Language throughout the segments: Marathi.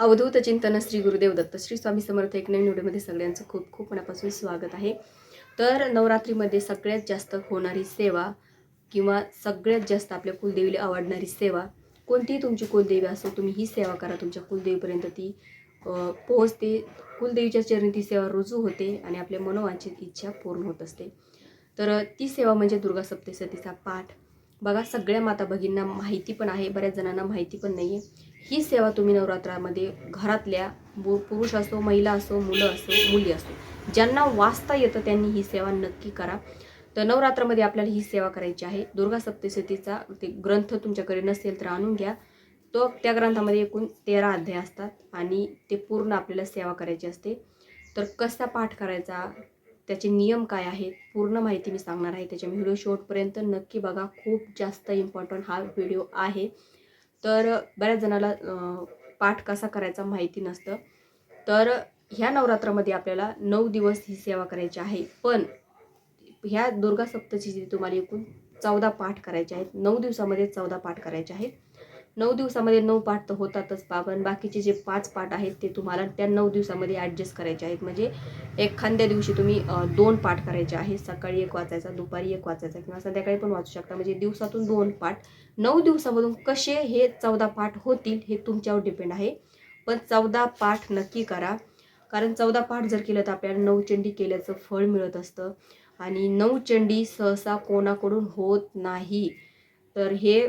अवधूत चिंतन श्री गुरुदेव दत्त श्री स्वामी समर्थ एक नवीन व्हिडिओमध्ये सगळ्यांचं खूप खूप मनापासून स्वागत आहे. तर नवरात्रीमध्ये सगळ्यात जास्त होणारी सेवा किंवा सगळ्यात जास्त आपल्या कुलदेवीला आवडणारी सेवा कोणतीही तुमची कुलदेवी असो तुम्ही ही सेवा करा तुमच्या कुलदेवीपर्यंत ती पोहोचते. कुलदेवीच्या चरणी ती सेवा रुजू होते आणि आपल्या मनोवांछित इच्छा पूर्ण होत असते. तर ती सेवा म्हणजे दुर्गा सप्तशतीचा पाठ. बघा सगळ्या माता भगिनींना माहिती पण आहे बऱ्याच जणांना माहिती पण नाही आहे ही सेवा तुम्ही नवरात्रामध्ये घरातल्या बु- पुरुष असो महिला असो मुलं असो मुली असो ज्यांना वाचता येतं त्यांनी ही सेवा नक्की करा. तर नवरात्रामध्ये आपल्याला ही सेवा करायची आहे. दुर्गा सप्तशतीचा ते ग्रंथ तुमच्याकडे नसेल तर आणून घ्या. तो त्या ग्रंथामध्ये एकूण तेरा अध्याय असतात आणि ते पूर्ण आपल्याला सेवा करायची असते. तर कसा पाठ करायचा? त्याचे नियम काय आहेत? पूर्ण माहिती मी सांगणार आहे. त्याच्या व्हिडिओ शेवटपर्यंत नक्की बघा. खूप जास्त इम्पॉर्टंट हा व्हिडिओ आहे. तर बऱ्याच जणाला पाठ कसा करायचा माहिती नसतं. तर ह्या नवरात्रामध्ये आपल्याला नऊ दिवस ही सेवा करायची आहे. पण ह्या दुर्गा सप्तशीची तुम्हाला एकूण चौदा पाठ करायचे आहेत. नऊ दिवसामध्ये चौदा पाठ करायचे आहेत. नऊ दिवसामध्ये नऊ पाठ तर होतातच पा पण बाकीचे जे पाच पाठ आहेत ते तुम्हाला त्या नऊ दिवसामध्ये ॲडजस्ट करायचे आहेत. म्हणजे एखाद्या दिवशी तुम्ही दोन पाठ करायचे आहेत. सकाळी एक वाचायचा दुपारी एक वाचायचा किंवा संध्याकाळी पण वाचू शकता. म्हणजे दिवसातून दोन पाठ. नऊ दिवसामधून कसे हे चौदा पाठ होतील हे तुमच्यावर डिपेंड आहे. पण चौदा पाठ नक्की करा. कारण चौदा पाठ जर केलं तर आपल्याला नवचंडी केल्याचं फळ मिळत असतं. आणि नवचंडी सहसा कोणाकडून होत नाही. तर हे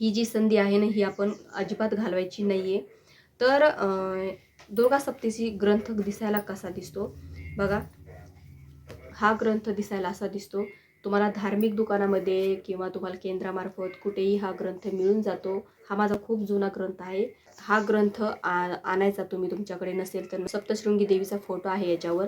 ही जी संधी आहे ना ही आपण अजिबात घालवायची नाही आहे तर दुर्गा सप्तशी ग्रंथ दिसायला कसा दिसतो? बघा. हा ग्रंथ दिसायला असा दिसतो. तुम्हाला धार्मिक दुकानामध्ये किंवा तुम्हाला केंद्रामार्फत कुठेही हा ग्रंथ मिळून जातो. हा माझा खूप जुना ग्रंथ आहे. हा ग्रंथ आ- आणायचा तुम्ही तुमच्याकडे नसेल तर सप्तशृंगी देवीचा फोटो आहे याच्यावर.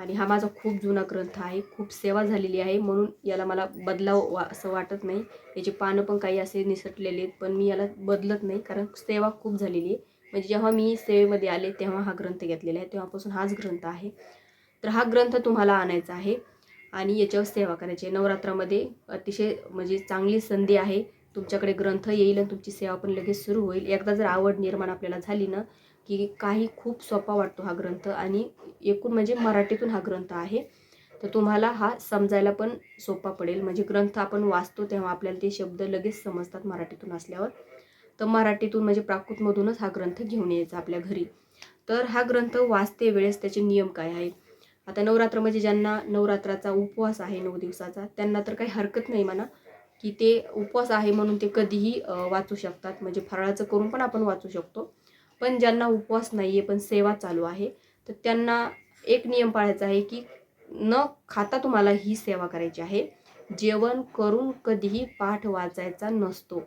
आणि हा माझा खूप जुना ग्रंथ आहे खूप सेवा झालेली आहे म्हणून याला मला बदलाव वा असं वाटत नाही. याची पानं पण काही असे निसटलेले आहेत पण मी याला बदलत नाही कारण सेवा खूप झालेली आहे. म्हणजे जेव्हा मी सेवेमध्ये आले तेव्हा हा ग्रंथ घेतलेला आहे. तेव्हापासून हाच ग्रंथ आहे. तर हा ग्रंथ तुम्हाला आणायचा आहे आणि याच्यावर सेवा करायची आहे. नवरात्रामध्ये अतिशय म्हणजे चांगली संधी आहे. तुमच्याकडे ग्रंथ येईल आणि तुमची सेवा पण लगेच सुरू होईल. एकदा जर आवड निर्माण आपल्याला झाली ना की काही खूप सोपा वाटतो हा ग्रंथ आणि एकूण म्हणजे मराठीतून हा ग्रंथ आहे. तर तुम्हाला हा समजायला पण सोपा पडेल. म्हणजे ग्रंथ आपण वाचतो तेव्हा आपल्याला ते शब्द लगेच समजतात मराठीतून असल्यावर. तर मराठीतून म्हणजे प्राकृतमधूनच हा ग्रंथ घेऊन यायचा आपल्या घरी. तर हा ग्रंथ वाचते वेळेस त्याचे नियम काय आहेत? आता नवरात्र म्हणजे ज्यांना नवरात्राचा उपवास आहे नऊ दिवसाचा त्यांना तर काही हरकत नाही म्हणा की ते उपवास आहे म्हणून ते कधीही वाचू शकतात. म्हणजे फराळाचं करून पण आपण वाचू शकतो. पण ज्यांना उपवास नाही आहे पण सेवा चालू आहे तर त्यांना एक नियम पाळायचा आहे की न खाता तुम्हाला ही सेवा करायची आहे. जेवण करून कधीही पाठ वाचायचा नसतो.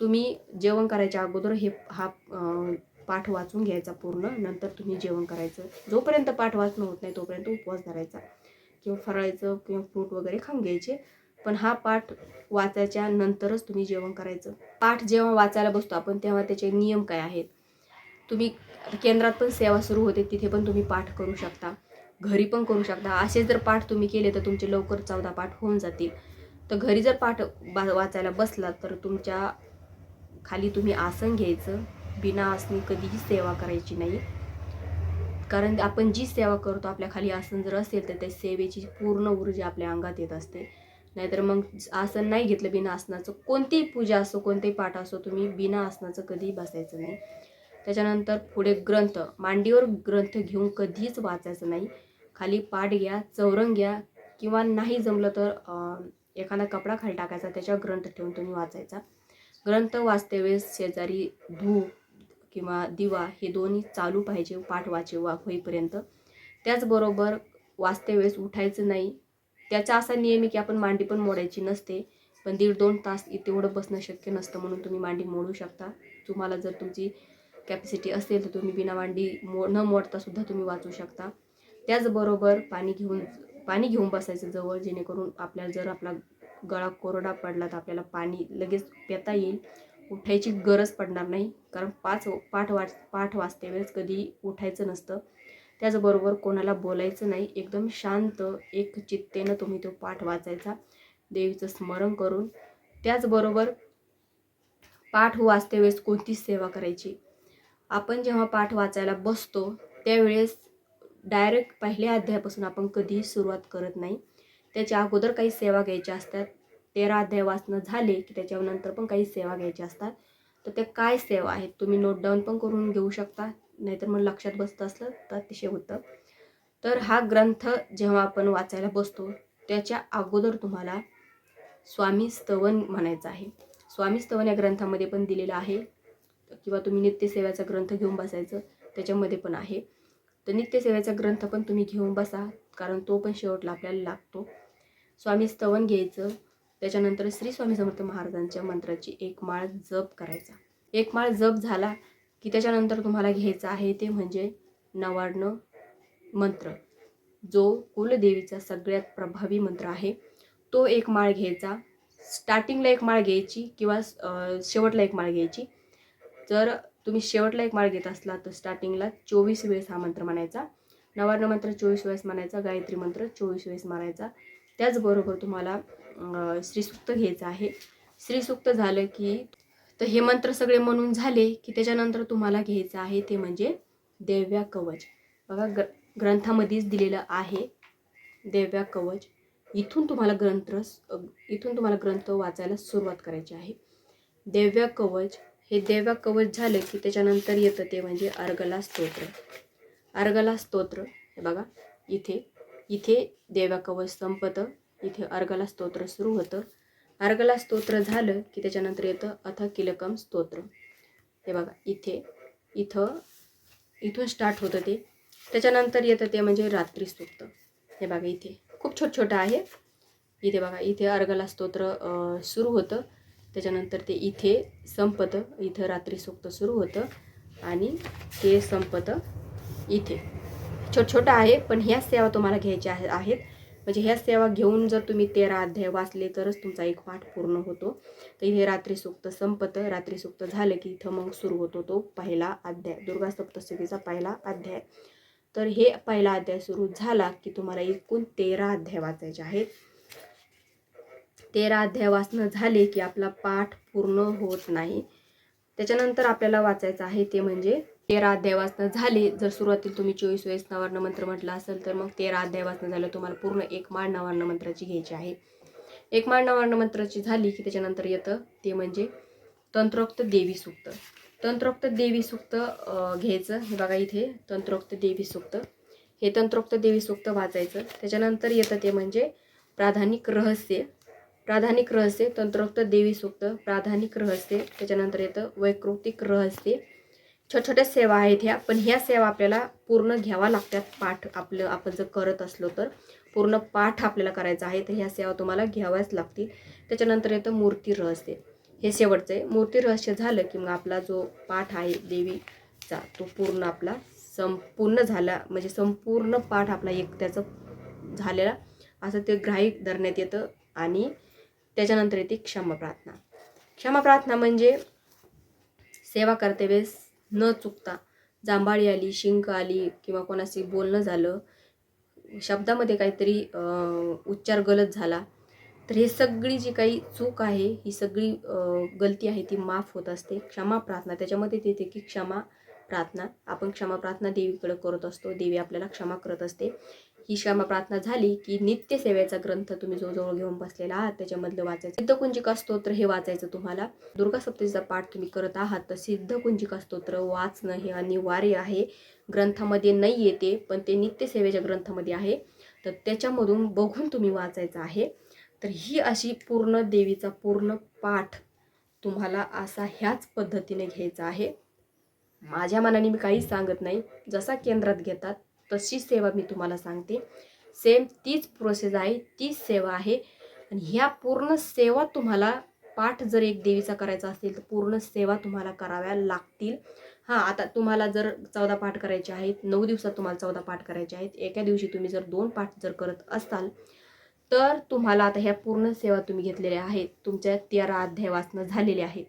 तुम्ही जेवण करायच्या अगोदर हे हा पाठ वाचून घ्यायचा पूर्ण नंतर तुम्ही जेवण करायचं. जोपर्यंत पाठ वाचणं होत नाही तोपर्यंत उपवास धरायचा. किंवा फराळायचं किंवा फ्रूट वगैरे खाऊन घ्यायचे. पण हा पाठ वाचायच्या नंतरच तुम्ही जेवण करायचं. पाठ जेव्हा वाचायला बसतो आपण तेव्हा त्याचे नियम काय आहेत? तुम्ही केंद्रात पण सेवा सुरू होते तिथे पण तुम्ही पाठ करू शकता. घरी पण करू शकता. असे जर पाठ तुम्ही केले तर तुमचे लवकर चौदा पाठ होऊन जातील. तर घरी जर पाठ बा वाचायला बसलात तर तुमच्या खाली तुम्ही आसन घ्यायचं. बिना आसनी कधीही सेवा करायची नाही. कारण आपण जी सेवा करतो आपल्या खाली आसन जर असेल तर त्या सेवेची पूर्ण ऊर्जा आपल्या अंगात येत असते. नाहीतर मग आसन नाही घेतलं बिना आसनाचं कोणतीही पूजा असो कोणतेही पाठ असो तुम्ही बिना आसनाचं कधीही बसायचं नाही. त्याच्यानंतर पुढे ग्रंथ मांडीवर ग्रंथ घेऊन कधीच वाचायचं नाही. खाली पाठ घ्या चौरंग घ्या किंवा नाही जमलं तर एखादा कपडा खाली टाकायचा त्याच्यावर ग्रंथ ठेवून तुम्ही वाचायचा. ग्रंथ वाचते वेळेस शेजारी धूप किंवा दिवा हे दोन्ही चालू पाहिजे पाठ वाचे वा होईपर्यंत. त्याचबरोबर वाचते वेळेस उठायचं नाही. त्याचा असा नियम आहे की आपण मांडी पण मोडायची नसते पण दीड दोन तास तेवढं बसणं शक्य नसतं म्हणून तुम्ही मांडी मोडू शकता. तुम्हाला जर तुमची कॅपॅसिटी असेल तर तुम्ही बिनावांडी मो न मोडतासुद्धा तुम्ही वाचू शकता. त्याचबरोबर पाणी घेऊन पाणी घेऊन बसायचं जवळ जेणेकरून आपल्याला जर आपला गळा कोरडा पडला तर आपल्याला पाणी लगेच पिता येईल. उठायची गरज पडणार नाही कारण पाच पाठ वाच पाठ वाचते वेळेस कधी उठायचं नसतं. त्याचबरोबर कोणाला बोलायचं नाही एकदम शांत एक चित्तेनं तुम्ही तो पाठ वाचायचा. देवीचं स्मरण करून. त्याचबरोबर पाठ वाचते वेळेस कोणतीच सेवा करायची. आपण जेव्हा पाठ वाचायला बसतो त्यावेळेस डायरेक्ट पहिल्या अध्यायापासून आपण कधीही सुरुवात करत नाही. त्याच्या अगोदर काही सेवा घ्यायच्या असतात. तेरा अध्याय वाचणं झाले की त्याच्यानंतर पण काही सेवा घ्यायच्या असतात. तर त्या काय सेवा आहेत? तुम्ही नोट डाऊन पण करून घेऊ शकता. नाहीतर मग लक्षात बसतं असलं तर अतिशय होतं. तर हा ग्रंथ जेव्हा आपण वाचायला बसतो त्याच्या अगोदर तुम्हाला स्वामी स्तवन म्हणायचं आहे. स्वामी स्तवन या ग्रंथामध्ये पण दिलेलं आहे. किंवा तुम्ही नित्यसेवाचा ग्रंथ घेऊन बसायचं त्याच्यामध्ये पण आहे. तर नित्यसेवेचा ग्रंथ पण तुम्ही घेऊन बसा कारण तो पण शेवटला आपल्याला लागतो. स्वामी स्तवन घ्यायचं त्याच्यानंतर श्री स्वामी समर्थ महाराजांच्या मंत्राची एक माळ जप करायचा. एक माळ जप झाला की त्याच्यानंतर तुम्हाला घ्यायचं आहे ते म्हणजे नवार्ण मंत्र. जो कुलदेवीचा सगळ्यात प्रभावी मंत्र आहे तो एक माळ घ्यायचा. स्टार्टिंगला एक माळ घ्यायची किंवा शेवटला एक माळ घ्यायची. जर तुम्ही शेवटला एक माळ घेत असला तर स्टार्टिंगला चोवीस वेळेस हा मंत्र म्हणायचा. नवार्ण मंत्र चोवीस वेळेस म्हणायचा गायत्री मंत्र चोवीस वेळेस म्हणायचा. त्याचबरोबर तुम्हाला श्रीसूक्त घ्यायचं आहे. श्रीसूक्त झालं की तर हे मंत्र सगळे म्हणून झाले की त्याच्यानंतर तुम्हाला घ्यायचं आहे ते म्हणजे देव्या कवच. बघा ग्र ग्रंथामध्येच दिलेलं आहे देव्या कवच. इथून तुम्हाला ग्रंथ इथून तुम्हाला ग्रंथ वाचायला सुरुवात करायची आहे. देव्या कवच हे देवा कवच झालं की त्याच्यानंतर येतं ते म्हणजे अर्गला स्तोत्र. अर्गला स्तोत्र. हे बघा इथे इथे देवा कवच संपतं इथे अर्गला स्तोत्र सुरू होतं. अर्गला स्तोत्र झालं की त्याच्यानंतर येतं अथ किलकम स्तोत्र. हे बघा इथे इथं इथून स्टार्ट होतं ते. त्याच्यानंतर येतं ते म्हणजे रात्री स्तोत्र हे बघा इथे खूप छोट छोटं आहे. इथे बघा इथे अर्गला स्तोत्र सुरू होतं. त्याच्यानंतर ते इथे संपतं इथं रात्री सूक्त सुरू होतं आणि ते संपतं इथे. छोट छोटं आहे पण ह्या सेवा तुम्हाला घ्यायच्या आहेत. म्हणजे ह्या सेवा घेऊन जर तुम्ही तेरा अध्याय वाचले तरच तुमचा एक पाठ पूर्ण होतो. तर इथे रात्री सुक्त संपतं रात्री सुक्त झालं की इथं मग सुरू होतो तो पहिला अध्याय दुर्गा सप्तशतीचा पहिला अध्याय. तर हे पहिला अध्याय सुरू झाला की तुम्हाला एकूण तेरा अध्याय वाचायचे आहेत. तेरा अध्याय वाचणं झाले की आपला पाठ पूर्ण होत नाही. त्याच्यानंतर आपल्याला वाचायचं आहे ते म्हणजे तेरा अध्याय वाचणं झाले. जर सुरुवातीला तुम्ही चोवीस वेळेस नवार्ण मंत्र म्हटलं असेल तर मग तेरा अध्याय वाचणं झालं. तुम्हाला पूर्ण एक माळ नवार्ण मंत्राची घ्यायची आहे. एक माळ नवार्ण मंत्राची झाली की त्याच्यानंतर येतं ते म्हणजे तंत्रोक्त देवी सुक्त. तंत्रोक्त देवी सुक्त घ्यायचं. हे बघा इथे तंत्रोक्त देवी सुक्त. हे तंत्रोक्त देवी सुक्त वाचायचं. त्याच्यानंतर येतं ते म्हणजे प्राधानिक रहस्य. प्राधानिक रहस्य तंत्रोक्त देवी सूक्त प्राधानिक रहस्य त्याच्यानंतर येतं वैकृतिक रहस्य. छोट्या छोट्या सेवा आहेत ह्या पण ह्या सेवा आपल्याला पूर्ण घ्यावा लागतात पाठ आपलं आपण जर करत असलो तर. पूर्ण पाठ आपल्याला करायचा आहे तर ह्या सेवा तुम्हाला घ्याव्याच लागतील. त्याच्यानंतर येतं मूर्ती रहस्य. हे शेवटचं आहे. मूर्ती रहस्य झालं की मग आपला जो पाठ आहे देवीचा तो पूर्ण आपला संपूर्ण झाला म्हणजे संपूर्ण पाठ आपला एक त्याचं झालेला असं ते ग्राहिक धरण्यात येतं. आणि त्याच्यानंतर येते क्षमा प्रार्थना. क्षमा प्रार्थना म्हणजे सेवा करते वेळेस न चुकता जांभाळी आली शिंक आली किंवा कोणाशी बोलणं झालं शब्दामध्ये काहीतरी उच्चार गलत झाला तर हे सगळी जी काही चूक आहे ही सगळी गलती आहे ती माफ होत असते. क्षमा प्रार्थना त्याच्यामध्ये येते की क्षमा प्रार्थना. आपण क्षमा प्रार्थना देवीकडे करत असतो. देवी आपल्याला क्षमा करत असते. ही क्षमा प्रार्थना झाली की नित्य सेवेचा ग्रंथ तुम्ही जो जवळ घेऊन बसलेला आहात त्याच्यामधलं वाचायचं. सिद्धकुंजिका स्तोत्र हे वाचायचं तुम्हाला. दुर्गा सप्ततीचा पाठ तुम्ही करत आहात तर सिद्धकुंजिका स्तोत्र वाचणं हे अनिवार्य आहे. ग्रंथामध्ये नाही येते पण ते नित्य सेवेच्या ग्रंथामध्ये आहे. तर त्याच्यामधून बघून तुम्ही वाचायचं आहे. तर ही अशी पूर्ण देवीचा पूर्ण पाठ तुम्हाला असा ह्याच पद्धतीने घ्यायचा आहे. माझ्या मनाने मी काहीच सांगत नाही. जसा केंद्रात घेतात तशी सेवा मी तुम्हाला सांगते. सेम तीच प्रोसेस आहे तीच सेवा आहे. आणि ह्या पूर्ण सेवा तुम्हाला पाठ जर एक देवीचा करायचा असेल तर पूर्ण सेवा तुम्हाला कराव्या लागतील. हां आता तुम्हाला जर चौदा पाठ करायचे आहेत नऊ दिवसात तुम्हाला चौदा पाठ करायचे आहेत. एका दिवशी तुम्ही जर दोन पाठ जर करत असाल तर तुम्हाला आता ह्या पूर्ण सेवा तुम्ही घेतलेल्या आहेत. तुमच्या तेरा अध्याय वाचनं झालेले आहे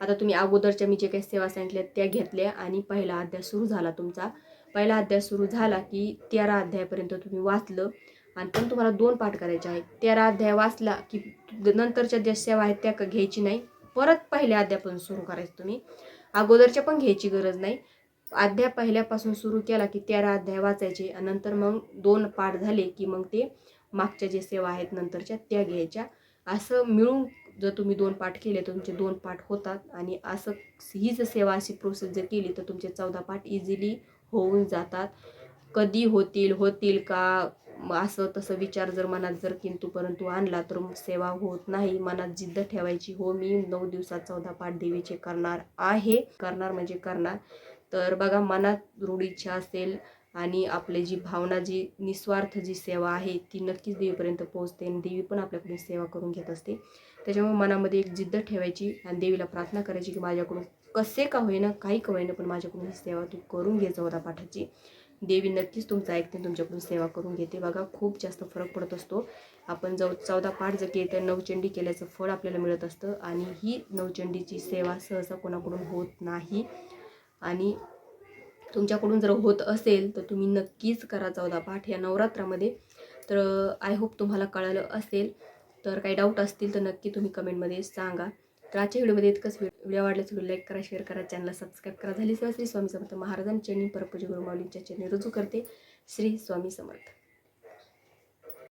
आता तुम्ही अगोदरच्या मी जे काही सेवा सांगितल्या त्या घेतल्या आणि पहिला अध्याय सुरू झाला तुमचा. पहिला अध्याय सुरू झाला की तेरा अध्यायापर्यंत तुम्ही वाचलं. आणि पण तुम्हाला दोन पाठ करायचे आहेत. तेरा अध्याय वाचला की नंतरच्या ज्या सेवा आहेत त्या घ्यायची नाही. परत पहिल्या अध्यायापासून सुरू करायचं तुम्ही. अगोदरच्या पण घ्यायची गरज नाही. अध्याय पहिल्यापासून सुरू केला की तेरा अध्याय वाचायचे. आणि नंतर मग दोन पाठ झाले की मग ते मागच्या जे सेवा आहेत नंतरच्या त्या घ्यायच्या. असं मिळून जर तुम्ही दोन पाठ केले तर तुमचे दोन पाठ होतात. आणि असं ही जर सेवा अशी प्रोसेस जर केली तर तुमचे चौदा पाठ इझिली होऊन जातात. कधी होतील होतील का? असं तसं विचार जर मनात जर किंतु परंतु आणला तर सेवा होत नाही. मनात जिद्द ठेवायची हो मी नऊ दिवसात चौदा पाठ देवीचे करणार आहे. करणार म्हणजे करणार. तर बघा मनात रूढ इच्छा असेल आणि आपली जी भावना जी निस्वार्थ जी सेवा आहे ती नक्कीच देवीपर्यंत पोहोचते आणि देवी पण आपल्याकडून सेवा करून घेत असते. त्याच्यामुळे मनामध्ये एक जिद्द ठेवायची आणि देवीला प्रार्थना करायची की माझ्याकडून कसे का होईना काही का होईना पण माझ्याकडून सेवा तू करून घे चौदा पाठाची. देवी नक्कीच तुमचं ऐकते तुमच्याकडून सेवा करून घेते. बघा खूप जास्त फरक पडत असतो. आपण जव चौदा पाठ जर केले तर नवचंडी केल्याचं फळ आपल्याला मिळत असतं आणि ही नवचंडीची सेवा सहसा कोणाकडून होत नाही. आणि तुमच्याकडून जर होत असेल तर तुम्ही नक्कीच करा चौदा पाठ या नवरात्रामध्ये. तर आय होप तुम्हाला कळालं असेल. तर काही डाऊट असतील तर नक्की तुम्ही कमेंटमध्ये सांगा. तर आजच्या व्हिडिओमध्ये इतकंच. व्हिडिओ वाटल्यास व्हिडिओ लाईक करा शेअर करा चॅनलला सबस्क्राईब करा. झाली सेवा श्री स्वामी समर्थ महाराजांच्या चरणी परपूजी गुरु चरणी रुजू करते. श्री स्वामी समर्थ.